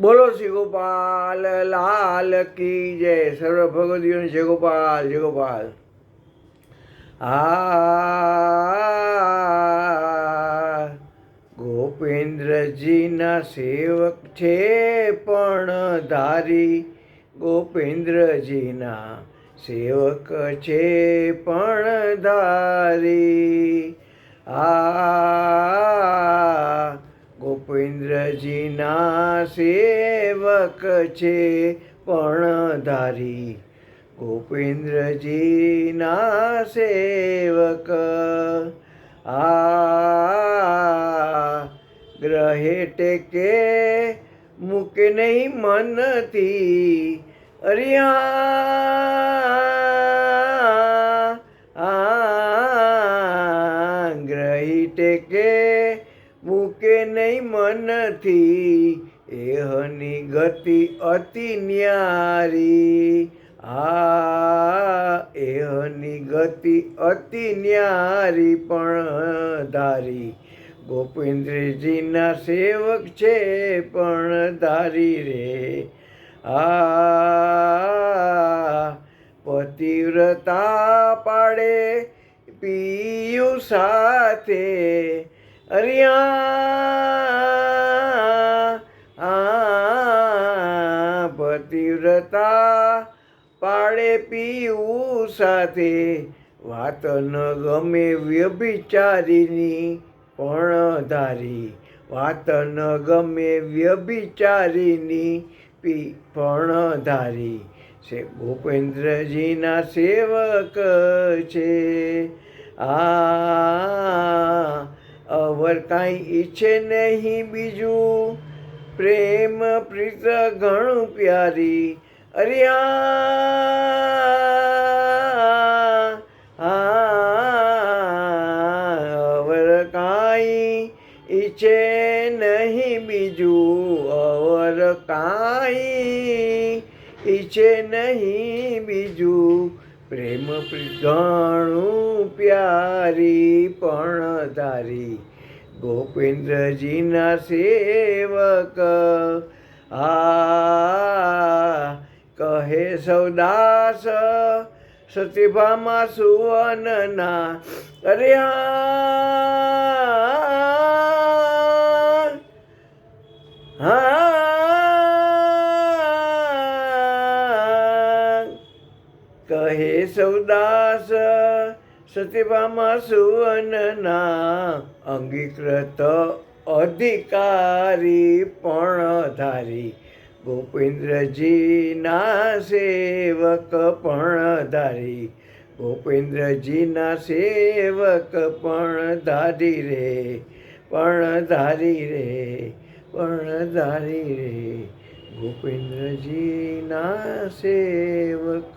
બોલો શ્રી લાલ કી જય. સર્વ ભગવતીઓ જય ગોપાલ જય ગોપાલ. આ ગોપેન્દ્રજીના સેવક છે પણ ધારી ગોપેન્દ્રજીના સેવક છે પણ ધારી. આ ગોપેન્દ્રજીના સેવક છે પણધારી. ગોપિન્દ્રજીના સેવક. આ ગ્રહે ટેકે મૂકે નહીં મનથી. અરિયા, આ ગ્રહી ટેકે નહીં મનથી, એહની ગતિ અતિ ન્યારી. આ એહની ગતિ અતિ ન્યારી પણ ધારી. ગોપીન્દ્રજીના સેવક છે પણ ધારી રે. આ પતિવ્રતા પાડે પિયુ સાથે. અરિયા આ પતિવ્રતા પાડે પીવું સાથે વાત ન ગમે વ્યભિચારીની પણ ધારી વાત ન ગમે વ્યભિચારીની પી પણ ધારી છે ભૂપેન્દ્રજીના સેવક છે. આ અવર કાંઈ ઈચ્છે નહીં બીજું. પ્રેમ પ્રીત ઘણું પ્યારી, અરિયા અવર કાંઈ ઈચ્છે નહીં બીજું, અવર કાંઈ ઈચ્છે નહીં બીજું, પ્રેમ ઘણું પ્યારી, પણ ધારી ગોપેન્દ્રજીના સેવક આ કહે સૌદાસ સતીભામાં સુવનના અરે હા હા કહે સૌદાસ સતીભામાં સુવનના અંગીકૃત અધિકારી પણ ધારી. ગોપીન્દ્રજીના સેવક પણ ધારી. ગોપીન્દ્રજીના સેવક પણ ધારી રે, પણ ધારી રે, પણ ધારી રે. ગોપીન્દ્રજીના સેવક